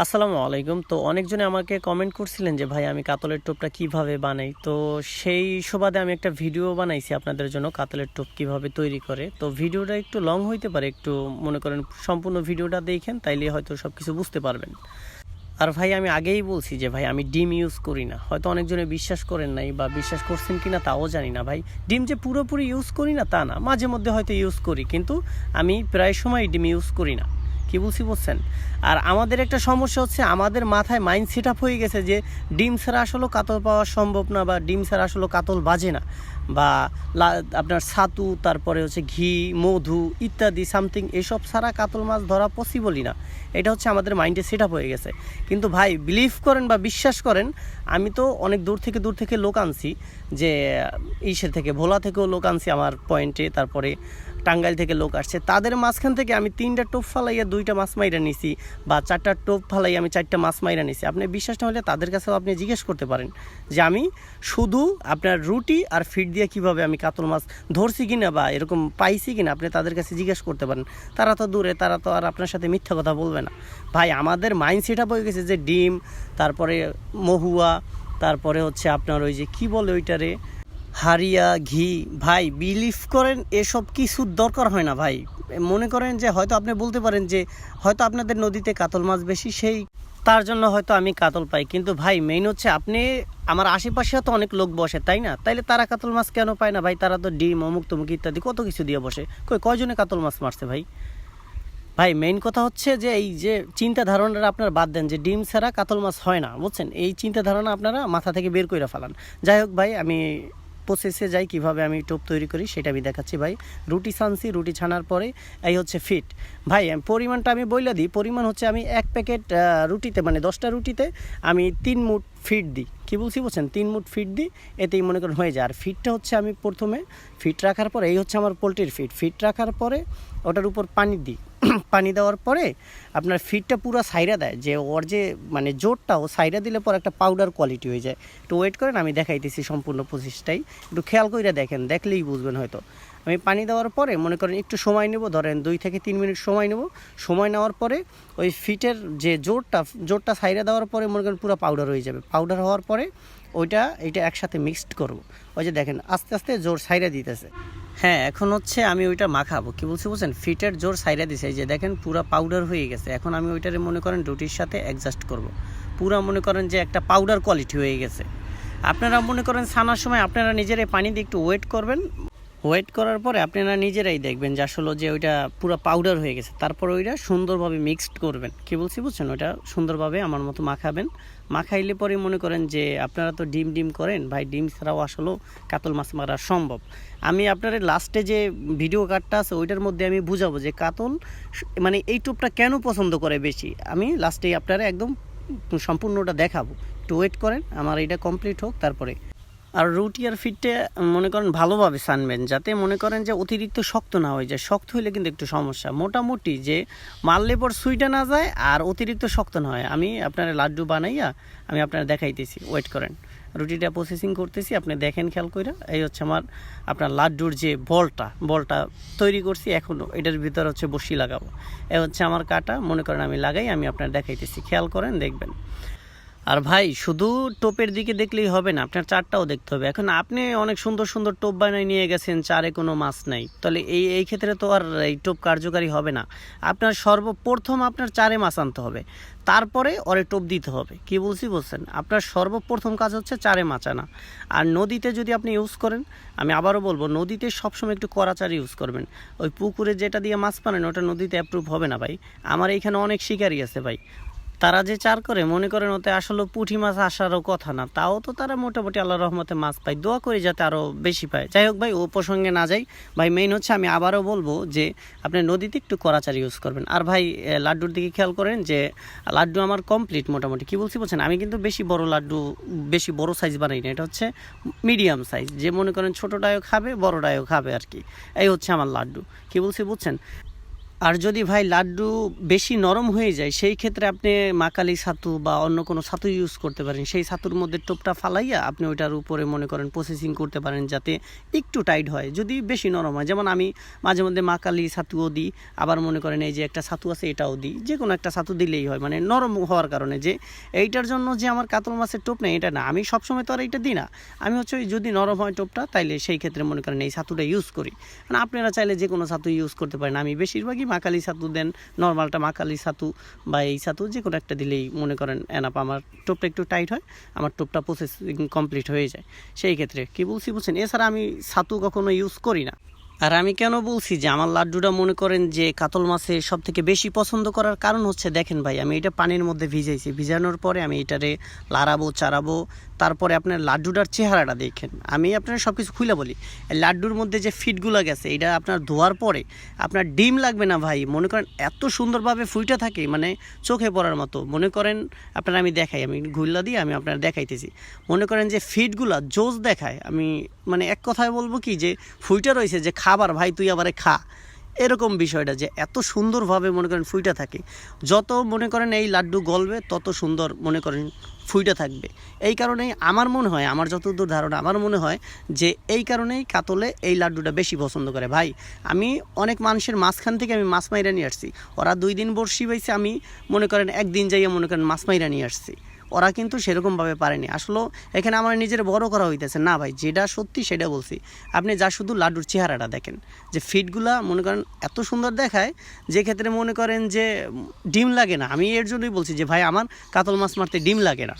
আসসালামু আলাইকুম। তো অনেকজনে আমাকে কমেন্ট করছিলেন যে, ভাই, আমি কাতলের টোপটা কীভাবে বানাই? তো সেই সুবাদে আমি একটা ভিডিও বানাইছি আপনাদের জন্য, কাতলের টোপ কীভাবে তৈরি করে। তো ভিডিওটা একটু লং হইতে পারে, একটু মনে করেন সম্পূর্ণ ভিডিওটা দেখেন, তাইলে হয়তো সব কিছু বুঝতে পারবেন। আর ভাই, আমি আগেই বলছি যে, ভাই, আমি ডিম ইউজ করি না। হয়তো অনেকজনে বিশ্বাস করেন নাই বা বিশ্বাস করছেন কিনা তাও জানি না, ভাই। ডিম যে পুরোপুরি ইউজ করি না, তা না। মাঝে মধ্যে হয়তো ইউজ করি, কিন্তু আমি প্রায় সময় ডিম ইউজ করি না। কি বলছি বুঝছেন? আর আমাদের একটা সমস্যা হচ্ছে, আমাদের মাথায় মাইন্ড সেট আপ হয়ে গেছে যে ডিম ছাড়া আসলে কাতল পাওয়া সম্ভব না বা ডিম ছাড়া আসলে কাতল বাজে না। বা আপনার ছাতু, তারপরে হচ্ছে ঘি, মধু ইত্যাদি সামথিং এসব ছাড়া কাতল মাছ ধরা পসিবলই না। এটা হচ্ছে আমাদের মাইন্ডে সেট আপ হয়ে গেছে। কিন্তু ভাই বিলিভ করেন বা বিশ্বাস করেন, আমি তো অনেক দূর থেকে দূর থেকে লোক আনছি যে ইসের থেকে, ভোলা থেকেও লোক আনছি আমার পয়েন্টে তারপরে টাঙ্গাইল থেকে লোক আসছে। তাদের মাঝখান থেকে আমি তিনটা টোপ ফালাইয়া দুইটা মাছ মাইরা নিছি বা চারটা টোপ ফালাই আমি চারটা মাছ মাইরা নিছি। আপনি বিশ্বাস না হলে তাদের কাছেও আপনি জিজ্ঞেস করতে পারেন যে আমি শুধু আপনার রুটি আর ফিড দিয়ে কীভাবে আমি কাতল মাছ ধরছি কিনা বা এরকম পাইছি কিনা আপনি তাদের কাছে জিজ্ঞেস করতে পারেন। তারা তো দূরে, তারা তো আর আপনার সাথে মিথ্যা কথা বলবে না। ভাই, আমাদের মাইন্ড সেট আপ হয়ে গেছে যে ডিম, তারপরে মহুয়া, তারপরে হচ্ছে আপনার ওই যে কি বলে ওইটারে? হারিয়া, ঘি, ভাই বিলিভ করেন, এসব কিছুর দরকার হয় না ভাই। মনে করেন যে হয়তো আপনি বলতে পারেন যে হয়তো আপনাদের নদীতে কাতল মাছ বেশি, সেই তার জন্য হয়তো আমি কাতল পাই। কিন্তু ভাই মেইন হচ্ছে আপনি, আমার আশেপাশে তো অনেক লোক বসে, তাই না? তাইলে তারা কাতল মাছ কেন পায় না ভাই? তারা তো ডিম, অমুক, তমুক ইত্যাদি, কত কিছু দিয়ে বসে। কই, কয়জনে কাতল মাছ মারছে ভাই? ভাই মেইন কথা হচ্ছে যে এই যে চিন্তা ধারণাটা আপনারা বাদ দেন যে ডিম ছাড়া কাতল মাছ হয় না, বুঝছেন? এই চিন্তা ধারণা আপনারা মাথা থেকে বের করে ফেলান। যাই হোক ভাই, আমি প্রসেসে যাই, কীভাবে আমি টোপ তৈরি করি সেটা আমি দেখাচ্ছি ভাই। রুটি ছানছি, রুটি ছানার পরে এই হচ্ছে ফিট ভাই পরিমাণটা আমি বইলা দিই। পরিমাণ হচ্ছে আমি এক প্যাকেট রুটিতে মানে দশটা রুটিতে আমি তিন মুঠ ফিট দিই। কী বলছি বলছেন তিন মুঠ ফিট দিই, এতেই মনে করেন হয়ে যায়। আর ফিটটা হচ্ছে আমি প্রথমে ফিট রাখার পরে, এই হচ্ছে আমার পোলট্রির ফিট ফিট রাখার পরে ওটার উপর পানি দিই। পানি দেওয়ার পরে আপনার ফিডটা পুরো সাইরা দেয়, যে ওর যে মানে জোরটা, ও সাইরা দিলে পর একটা পাউডার কোয়ালিটি হয়ে যায়। একটু ওয়েট করেন, আমি দেখাইতেছি সম্পূর্ণ প্রসেসটাই একটু খেয়াল করে দেখেন, দেখলেই বুঝবেন হয়তো। আমি পানি দেওয়ার পরে মনে করেন একটু সময় নেব, ধরেন দুই থেকে তিন মিনিট সময় নেব। সময় নেওয়ার পরে ওই ফিটের যে জোরটা জোরটা সাইরা দেওয়ার পরে মনে করেন পুরো পাউডার হয়ে যাবে। পাউডার হওয়ার পরে ওইটা এটা একসাথে মিক্সড করব। ওই যে দেখেন, আস্তে আস্তে জোর সাইরা দিতেছে। হ্যাঁ এখন হচ্ছে আমি ওইটা মাখাবো। কি বলছি বুঝছেন? ফিটের জোর সাইরা দিছে। এই যে দেখেন, পুরা পাউডার হয়ে গেছে। এখন আমি ওইটারে মনে করেন রুটির সাথে অ্যাডজাস্ট করব। পুরা মনে করেন যে একটা পাউডার কোয়ালিটি হয়ে গেছে। আপনারা মনে করেন ছানার সময় আপনারা নিজেরাই পানি দিয়ে একটু ওয়েট করবেন। ওয়েট করার পরে আপনারা নিজেরাই দেখবেন যে আসলে যে ওইটা পুরো পাউডার হয়ে গেছে। তারপর ওইটা সুন্দরভাবে মিক্সড করবেন। কী বলছি, বুঝছেন? ওইটা সুন্দরভাবে আমার মতো মাখাবেন। মাখাইলে পরে মনে করেন যে আপনারা তো ডিম ডিম করেন, ভাই ডিম ছাড়াও আসলেও কাতল মাছ মারা সম্ভব। আমি আপনার লাস্টে যে ভিডিও কার্ডটা আছে, ওইটার মধ্যে আমি বুঝাবো যে কাতল মানে এই টুপটা কেন পছন্দ করে বেশি? আমি লাস্টে আপনারা একদম সম্পূর্ণটা দেখাবো। একটু ওয়েট করেন, আমার এটা কমপ্লিট হোক, তারপরে আর রুটি আর ফিটটা মনে করেন ভালোভাবে সানবেন, যাতে মনে করেন যে অতিরিক্ত শক্ত না হয়ে যায়। শক্ত হলে কিন্তু একটু সমস্যা। মোটামুটি যে মারলে পর সুইটা না যায় আর অতিরিক্ত শক্ত না হয়। আমি আপনার লাড্ডু বানাইয়া, আমি আপনার দেখাইতেছি। ওয়েট করেন। রুটিটা প্রসেসিং করতেছি। আপনি দেখেন, খেয়াল কইরা। এই হচ্ছে আমার, আপনার লাড্ডুর যে বলটা বলটা তৈরি করছি। এখনও এটার ভিতর হচ্ছে বসি লাগাবো। এ হচ্ছে আমার কাটা। মনে করেন আমি লাগাই, আমি আপনার দেখাইতেছি। খেয়াল করেন, দেখবেন। আর ভাই, শুধু টোপের দিকে দেখলেই হবে না, আপনার চারটাও দেখতে হবে। এখন আপনি অনেক সুন্দর সুন্দর টোপ বানায় নিয়ে গেছেন, চারে কোনো মাছ নাই। তাহলে এই এই ক্ষেত্রে তো আর এই টোপ কার্যকারী হবে না। আপনার সর্বপ্রথম আপনার চারে মাছ আনতে হবে। তারপরে ওরে টোপ দিতে হবে। কি বলছি বলছেন? আপনার সর্বপ্রথম কাজ হচ্ছে চারে মাছ আনা। আর নদীতে যদি আপনি ইউজ করেন, আমি আবারও বলব, নদীতে সবসময় একটু কড়া চার ইউজ করবেন। ওই পুকুরে যেটা দিয়ে মাছ পানেন ওটা নদীতে অ্যাপ্রুভ হবে না ভাই। আমার এইখানে অনেক শিকারই আছে ভাই। তারা যে চার করে, মনে করেন ওতে আসলে পুঁটি মাছ আসারও কথা না। তাও তো তারা মোটামুটি আল্লাহ রহমতে মাছ পায়। দোয়া করি যাতে আরও বেশি পায়। যাই হোক ভাই, ও প্রসঙ্গে না যাই। ভাই মেইন হচ্ছে আমি আবারও বলব যে, আপনি নদীতে একটু কড়াচার ইউজ করবেন। আর ভাই লাড্ডুর দিকে খেয়াল করেন যে, লাড্ডু আমার কমপ্লিট মোটামুটি। কি বলছি বলছেন? আমি কিন্তু বেশি বড় লাড্ডু, বেশি বড় সাইজ বানাই না। এটা হচ্ছে মিডিয়াম সাইজ যে মনে করেন ছোটোটাও খাবে বড়টাও খাবে আর কি। এই হচ্ছে আমার লাড্ডু। কি বলছি বুঝছেন? আর যদি ভাই লাড্ডু বেশি নরম হয়ে যায়, সেই ক্ষেত্রে আপনি মাকালি ছাতু বা অন্য কোনো ছাতু ইউজ করতে পারেন। সেই ছাতুর মধ্যে টোপটা ফালাইয়া আপনি ওইটার উপরে মনে করেন প্রসেসিং করতে পারেন যাতে একটু টাইট হয়, যদি বেশি নরম হয়। যেমন আমি মাঝে মধ্যে মাকালি ছাতুও দিই, আবার মনে করেন এই যে একটা ছাতু আছে এটাও দিই। যে কোনো একটা ছাতু দিলেই হয় মানে নরম হওয়ার কারণে যে এইটার জন্য যে আমার কাতল মাছের টোপ নেই, এটা না। আমি সবসময় তো আর এইটা দিই না। আমি হচ্ছে ওই যদি নরম হয় টোপটা, তাইলে সেই ক্ষেত্রে মনে করেন এই ছাতুটা ইউজ করি। মানে আপনারা চাইলে যে কোনো ছাতু ইউজ করতে পারেন। আমি বেশিরভাগই মাকালি ছাতু দেন, নর্মালটা মাকালি ছাতু বা এই ছাতু যে কোনো একটা দিলেই মনে করেন, এনাপ, আমার টোপটা একটু টাইট হয়, আমার টোপটা প্রসেসিং কমপ্লিট হয়ে যায়। সেই ক্ষেত্রে কি বলছি, বুঝছেন? এছাড়া আমি ছাতু কখনো ইউজ করি না। আর আমি কেন বলছি যে, আমার লাড্ডুটা মনে করেন যে, কাতল মাছে সব থেকে বেশি পছন্দ করার কারণ হচ্ছে, দেখেন ভাই, আমি এটা পানির মধ্যে ভিজাইছি। ভিজানোর পরে আমি এটারে লাড়াবো চারাবো তারপরে আপনার লাড্ডুটার চেহারাটা দেখেন। আমি আপনার সব কিছু খুলে বলি লাড্ডুর মধ্যে যে ফিটগুলো গেছে এটা আপনার ধোয়ার পরে আপনার ডিম লাগবে না ভাই। মনে করেন এত সুন্দরভাবে ফুইটা থাকে মানে চোখে পড়ার মতো। মনে করেন আপনার আমি দেখাই, আমি ঘুল্লা দিয়ে আমি আপনার দেখাইতেছি। মনে করেন যে ফিটগুলা জোস দেখায়। আমি মানে এক কথায় বলব কি যে ফুইটা রয়েছে যে খাবার, ভাই তুই আবারে খা। এরকম বিষয়টা যে এত সুন্দরভাবে মনে করেন ফুইটা থাকে। যত মনে করেন এই লাড্ডু গলবে, তত সুন্দর মনে করেন ফুইটা থাকবে। এই কারণেই আমার মনে হয়, আমার যতদূর ধারণা, আমার মনে হয় যে এই কারণেই কাতলে এই লাড্ডুটা বেশি পছন্দ করে। ভাই, আমি অনেক মানুষের মাঝখান থেকে আমি মাছ মাইরা নিয়ে আসছি। ওরা দুই দিন বর্ষি পাইছে আমি মনে করেন একদিন যাইয়া মনে করেন মাছ মাইরা নিয়ে আসছি। ওরা কিন্তু সেরকমভাবে পারেনি। আসলে এখানে আমার নিজের বড় করা হইতেছে, না ভাই, যেটা সত্যি সেটা বলছি। আপনি যা শুধু লাড্ডুর চেহারাটা দেখেন, যে ফিটগুলা মনে করেন এত সুন্দর দেখায়, যে ক্ষেত্রে মনে করেন যে ডিম লাগে না। আমি এর জন্যই বলছি যে ভাই, আমার কাতল মাছ মারতে ডিম লাগে না।